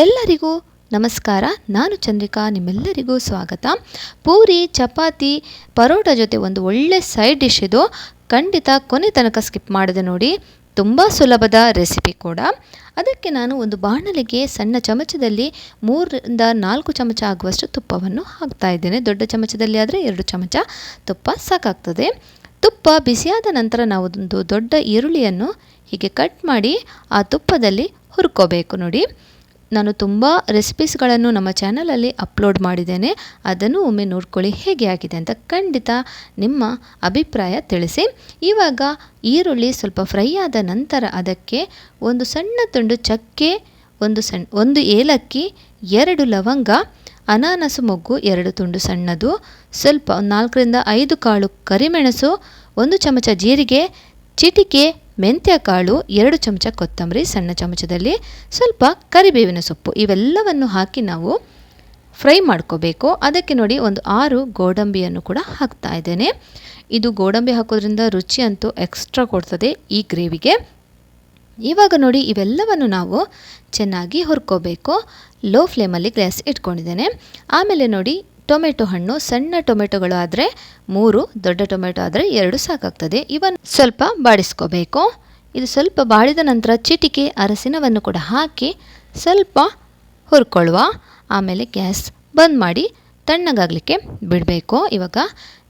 ಎಲ್ಲರಿಗೂ ನಮಸ್ಕಾರ. ನಾನು ಚಂದ್ರಿಕಾ. ನಿಮ್ಮೆಲ್ಲರಿಗೂ ಸ್ವಾಗತ. ಪೂರಿ, ಚಪಾತಿ, ಪರೋಟ ಜೊತೆ ಒಂದು ಒಳ್ಳೆ ಸೈಡ್ ಡಿಶ್ ಇದು. ಖಂಡಿತ ಕೊನೆ ತನಕ ಸ್ಕಿಪ್ ಮಾಡಿದೆ ನೋಡಿ. ತುಂಬ ಸುಲಭದ ರೆಸಿಪಿ ಕೂಡ. ಅದಕ್ಕೆ ನಾನು ಒಂದು ಬಾಣಲೆಗೆ ಸಣ್ಣ ಚಮಚದಲ್ಲಿ ಮೂರರಿಂದ ನಾಲ್ಕು ಚಮಚ ಆಗುವಷ್ಟು ತುಪ್ಪವನ್ನು ಹಾಕ್ತಾ ಇದ್ದೇನೆ. ದೊಡ್ಡ ಚಮಚದಲ್ಲಿ ಆದರೆ ಎರಡು ಚಮಚ ತುಪ್ಪ ಸಾಕಾಗ್ತದೆ. ತುಪ್ಪ ಬಿಸಿಯಾದ ನಂತರ ನಾವು ಒಂದು ದೊಡ್ಡ ಈರುಳ್ಳಿಯನ್ನು ಹೀಗೆ ಕಟ್ ಮಾಡಿ ಆ ತುಪ್ಪದಲ್ಲಿ ಹುರ್ಕೋಬೇಕು ನೋಡಿ. ನಾನು ತುಂಬ ರೆಸಿಪೀಸ್ಗಳನ್ನು ನಮ್ಮ ಚಾನಲಲ್ಲಿ ಅಪ್ಲೋಡ್ ಮಾಡಿದ್ದೇನೆ. ಅದನ್ನು ಒಮ್ಮೆ ನೋಡ್ಕೊಳ್ಳಿ, ಹೇಗೆ ಆಗಿದೆ ಅಂತ ಖಂಡಿತ ನಿಮ್ಮ ಅಭಿಪ್ರಾಯ ತಿಳಿಸಿ. ಇವಾಗ ಈರುಳ್ಳಿ ಸ್ವಲ್ಪ ಫ್ರೈ ಆದ ನಂತರ ಅದಕ್ಕೆ ಒಂದು ಸಣ್ಣ ತುಂಡು ಚಕ್ಕೆ, ಒಂದು ಸಣ್ಣ ಒಂದು ಏಲಕ್ಕಿ, ಎರಡು ಲವಂಗ, ಅನಾನಸು ಮೊಗ್ಗು ಎರಡು ತುಂಡು ಸಣ್ಣದು, ಸ್ವಲ್ಪ ನಾಲ್ಕರಿಂದ ಐದು ಕಾಳು ಕರಿಮೆಣಸು, ಒಂದು ಚಮಚ ಜೀರಿಗೆ, ಚಿಟಿಕೆ ಮೆಂತ್ಯ ಕಾಳು, ಎರಡು ಚಮಚ ಕೊತ್ತಂಬರಿ ಸಣ್ಣ ಚಮಚದಲ್ಲಿ, ಸ್ವಲ್ಪ ಕರಿಬೇವಿನ ಸೊಪ್ಪು, ಇವೆಲ್ಲವನ್ನು ಹಾಕಿ ನಾವು ಫ್ರೈ ಮಾಡ್ಕೋಬೇಕು. ಅದಕ್ಕೆ ನೋಡಿ ಒಂದು ಆರು ಗೋಡಂಬಿಯನ್ನು ಕೂಡ ಹಾಕ್ತಾ ಇದ್ದೇನೆ. ಇದು ಗೋಡಂಬಿ ಹಾಕೋದ್ರಿಂದ ರುಚಿ ಅಂತೂ ಎಕ್ಸ್ಟ್ರಾ ಕೊಡ್ತದೆ ಈ ಗ್ರೇವಿಗೆ. ಇವಾಗ ನೋಡಿ ಇವೆಲ್ಲವನ್ನು ನಾವು ಚೆನ್ನಾಗಿ ಹುರ್ಕೋಬೇಕು. ಲೋ ಫ್ಲೇಮಲ್ಲಿ ಗ್ಯಾಸ್ ಇಟ್ಕೊಂಡಿದ್ದೇನೆ. ಆಮೇಲೆ ನೋಡಿ ಟೊಮೆಟೊ ಹಣ್ಣು ಸಣ್ಣ ಟೊಮೆಟೊಗಳು ಆದರೆ ಮೂರು, ದೊಡ್ಡ ಟೊಮೆಟೊ ಆದರೆ ಎರಡು ಸಾಕಾಗ್ತದೆ. ಇವನ್ ಸ್ವಲ್ಪ ಬಾಡಿಸ್ಕೋಬೇಕು. ಇದು ಸ್ವಲ್ಪ ಬಾಡಿದ ನಂತರ ಚಿಟಿಕೆ, ಅರಸಿನವನ್ನು ಕೂಡ ಹಾಕಿ ಸ್ವಲ್ಪ ಹುರ್ಕೊಳ್ಳುವ. ಆಮೇಲೆ ಗ್ಯಾಸ್ ಬಂದ್ ಮಾಡಿ ತಣ್ಣಗಾಗಲಿಕ್ಕೆ ಬಿಡಬೇಕು. ಇವಾಗ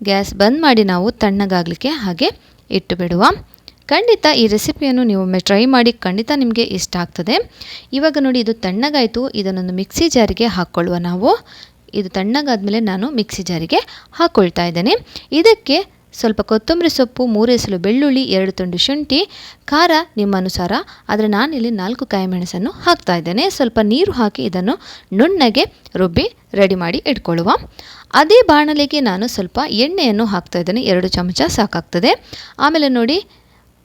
ಗ್ಯಾಸ್ ಬಂದ್ ಮಾಡಿ ನಾವು ತಣ್ಣಗಾಗಲಿಕ್ಕೆ ಹಾಗೆ ಇಟ್ಟು ಬಿಡುವ ಖಂಡಿತ ಈ ರೆಸಿಪಿಯನ್ನು ನೀವು ಒಮ್ಮೆ ಟ್ರೈ ಮಾಡಿ, ಖಂಡಿತ ನಿಮಗೆ ಇಷ್ಟ ಆಗ್ತದೆ. ಇವಾಗ ನೋಡಿ, ಇದು ತಣ್ಣಗಾಯಿತು. ಇದನ್ನೊಂದು ಮಿಕ್ಸಿ ಜಾರಿಗೆ ಹಾಕ್ಕೊಳ್ಳುವ ನಾವು. ಇದು ತಣ್ಣಗಾದಮೇಲೆ ನಾನು ಮಿಕ್ಸಿ ಜಾರಿಗೆ ಹಾಕ್ಕೊಳ್ತಾ ಇದ್ದೇನೆ. ಇದಕ್ಕೆ ಸ್ವಲ್ಪ ಕೊತ್ತಂಬರಿ ಸೊಪ್ಪು ಮೂರು ಎಸಲು ಬೆಳ್ಳುಳ್ಳಿ, ಎರಡು ತುಂಡು ಶುಂಠಿ, ಖಾರ ನಿಮ್ಮ ಅನುಸಾರ. ಆದರೆ ನಾನಿಲ್ಲಿ ನಾಲ್ಕು ಕಾಯಿ ಮೆಣಸನ್ನು ಹಾಕ್ತಾ ಇದ್ದೇನೆ. ಸ್ವಲ್ಪ ನೀರು ಹಾಕಿ ಇದನ್ನು ನುಣ್ಣಗೆ ರುಬ್ಬಿ ರೆಡಿ ಮಾಡಿ ಇಟ್ಕೊಳ್ಳುವ. ಅದೇ ಬಾಣಲೆಗೆ ನಾನು ಸ್ವಲ್ಪ ಎಣ್ಣೆಯನ್ನು ಹಾಕ್ತಾ ಇದ್ದೇನೆ. ಎರಡು ಚಮಚ ಸಾಕಾಗ್ತದೆ. ಆಮೇಲೆ ನೋಡಿ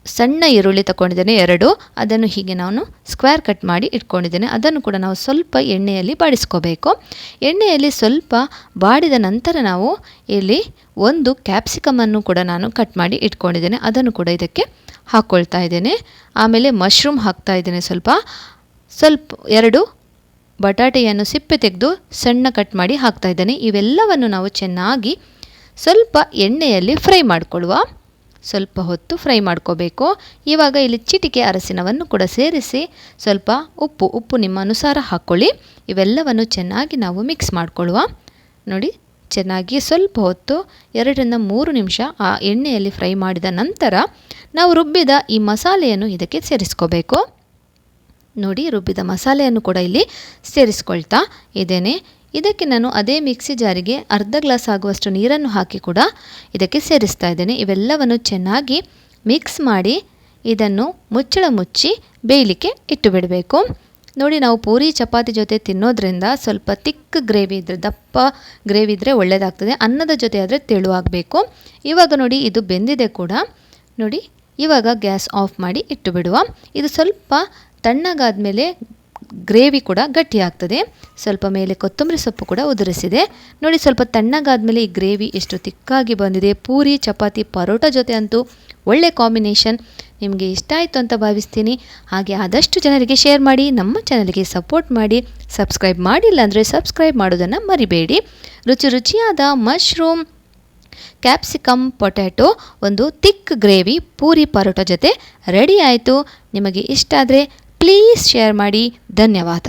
ಸಣ್ಣ ಈರುಳ್ಳಿ ತಗೊಂಡಿದ್ದೇನೆ ಎರಡು. ಅದನ್ನು ಹೀಗೆ ನಾನು ಸ್ಕ್ವೇರ್ ಕಟ್ ಮಾಡಿ ಇಟ್ಕೊಂಡಿದ್ದೇನೆ. ಅದನ್ನು ಕೂಡ ನಾವು ಸ್ವಲ್ಪ ಎಣ್ಣೆಯಲ್ಲಿ ಬಾಡಿಸ್ಕೋಬೇಕು. ಎಣ್ಣೆಯಲ್ಲಿ ಸ್ವಲ್ಪ ಬಾಡಿದ ನಂತರ ನಾವು ಇಲ್ಲಿ ಒಂದು ಕ್ಯಾಪ್ಸಿಕಮನ್ನು ಕೂಡ ನಾನು ಕಟ್ ಮಾಡಿ ಇಟ್ಕೊಂಡಿದ್ದೇನೆ. ಅದನ್ನು ಕೂಡ ಇದಕ್ಕೆ ಹಾಕ್ಕೊಳ್ತಾ ಇದ್ದೇನೆ. ಆಮೇಲೆ ಮಶ್ರೂಮ್ ಹಾಕ್ತಾ ಇದ್ದೇನೆ ಸ್ವಲ್ಪ. ಸ್ವಲ್ಪ, ಎರಡು. ಬಟಾಟೆಯನ್ನು ಸಿಪ್ಪೆ ತೆಗೆದು ಸಣ್ಣ ಕಟ್ ಮಾಡಿ ಹಾಕ್ತಾ ಇದ್ದೇನೆ. ಇವೆಲ್ಲವನ್ನು ನಾವು ಚೆನ್ನಾಗಿ ಸ್ವಲ್ಪ ಎಣ್ಣೆಯಲ್ಲಿ ಫ್ರೈ ಮಾಡಿಕೊಳ್ಳುವ. ಸ್ವಲ್ಪ ಹೊತ್ತು ಫ್ರೈ ಮಾಡ್ಕೋಬೇಕು. ಇವಾಗ ಇಲ್ಲಿ ಚಿಟಿಕೆ ಅರಸಿನವನ್ನು ಕೂಡ ಸೇರಿಸಿ ಸ್ವಲ್ಪ ಉಪ್ಪು ಉಪ್ಪು ನಿಮ್ಮ ಅನುಸಾರ ಹಾಕ್ಕೊಳ್ಳಿ ಇವೆಲ್ಲವನ್ನು ಚೆನ್ನಾಗಿ ನಾವು ಮಿಕ್ಸ್ ಮಾಡಿಕೊಳ್ಳುವ. ನೋಡಿ, ಚೆನ್ನಾಗಿ ಸ್ವಲ್ಪ ಹೊತ್ತು ಎರಡರಿಂದ ಮೂರು ನಿಮಿಷ ಆ ಎಣ್ಣೆಯಲ್ಲಿ ಫ್ರೈ ಮಾಡಿದ ನಂತರ ನಾವು ರುಬ್ಬಿದ ಈ ಮಸಾಲೆಯನ್ನು ಇದಕ್ಕೆ ಸೇರಿಸ್ಕೋಬೇಕು. ನೋಡಿ, ರುಬ್ಬಿದ ಮಸಾಲೆಯನ್ನು ಕೂಡ ಇಲ್ಲಿ ಸೇರಿಸ್ಕೊಳ್ತಾ ಇದ್ದೇನೆ. ಇದಕ್ಕೆ ನಾನು ಅದೇ ಮಿಕ್ಸಿ ಜಾರಿಗೆ ಅರ್ಧ ಗ್ಲಾಸ್ ಆಗುವಷ್ಟು ನೀರನ್ನು ಹಾಕಿ ಕೂಡ ಇದಕ್ಕೆ ಸೇರಿಸ್ತಾ ಇದ್ದೇನೆ. ಇವೆಲ್ಲವನ್ನು ಚೆನ್ನಾಗಿ ಮಿಕ್ಸ್ ಮಾಡಿ ಇದನ್ನು ಮುಚ್ಚಳ ಮುಚ್ಚಿ ಬೇಯಲಿಕ್ಕೆ ಇಟ್ಟು ಬಿಡಬೇಕು. ನೋಡಿ, ನಾವು ಪೂರಿ, ಚಪಾತಿ ಜೊತೆ ತಿನ್ನೋದ್ರಿಂದ ಸ್ವಲ್ಪ ತಿಕ್ ಗ್ರೇವಿ ಇದ್ದರೆ ದಪ್ಪ ಗ್ರೇವಿ ಇದ್ದರೆ ಒಳ್ಳೆಯದಾಗ್ತದೆ ಅನ್ನದ ಜೊತೆ ಆದರೆ ತೆಳುವಾಗಬೇಕು ಇವಾಗ ನೋಡಿ, ಇದು ಬೆಂದಿದೆ ಕೂಡ. ನೋಡಿ, ಇವಾಗ ಗ್ಯಾಸ್ ಆಫ್ ಮಾಡಿ ಇಟ್ಟು ಬಿಡುವ. ಇದು ಸ್ವಲ್ಪ ತಣ್ಣಗಾದ ಮೇಲೆ ಗ್ರೇವಿ ಕೂಡ ಗಟ್ಟಿಯಾಗ್ತದೆ ಸ್ವಲ್ಪ ಮೇಲೆ ಕೊತ್ತಂಬರಿ ಸೊಪ್ಪು ಕೂಡ ಉದುರಿಸಿದೆ. ನೋಡಿ, ಸ್ವಲ್ಪ ತಣ್ಣಗಾದ್ಮೇಲೆ ಈ ಗ್ರೇವಿ ಎಷ್ಟು ತಿಕ್ಕಾಗಿ ಬಂದಿದೆ. ಪೂರಿ, ಚಪಾತಿ, ಪರೋಟ ಜೊತೆ ಅಂತೂ ಒಳ್ಳೆ ಕಾಂಬಿನೇಷನ್. ನಿಮಗೆ ಇಷ್ಟ ಆಯಿತು ಅಂತ ಭಾವಿಸ್ತೀನಿ. ಹಾಗೆ ಆದಷ್ಟು ಜನರಿಗೆ ಶೇರ್ ಮಾಡಿ, ನಮ್ಮ ಚಾನಲ್ಗೆ ಸಪೋರ್ಟ್ ಮಾಡಿ, ಸಬ್ಸ್ಕ್ರೈಬ್ ಮಾಡಿಲ್ಲ ಅಂದರೆ ಸಬ್ಸ್ಕ್ರೈಬ್ ಮಾಡೋದನ್ನು ಮರಿಬೇಡಿ. ರುಚಿ ರುಚಿಯಾದ ಮಶ್ರೂಮ್ ಕ್ಯಾಪ್ಸಿಕಮ್ ಪೊಟ್ಯಾಟೊ, ಒಂದು ತಿಕ್ ಗ್ರೇವಿ, ಪೂರಿ, ಪರೋಟ ಜೊತೆ ರೆಡಿ ಆಯಿತು. ನಿಮಗೆ ಇಷ್ಟ ಆದರೆ ಪ್ಲೀಸ್ ಶೇರ್ ಮಾಡಿ ಧನ್ಯವಾದ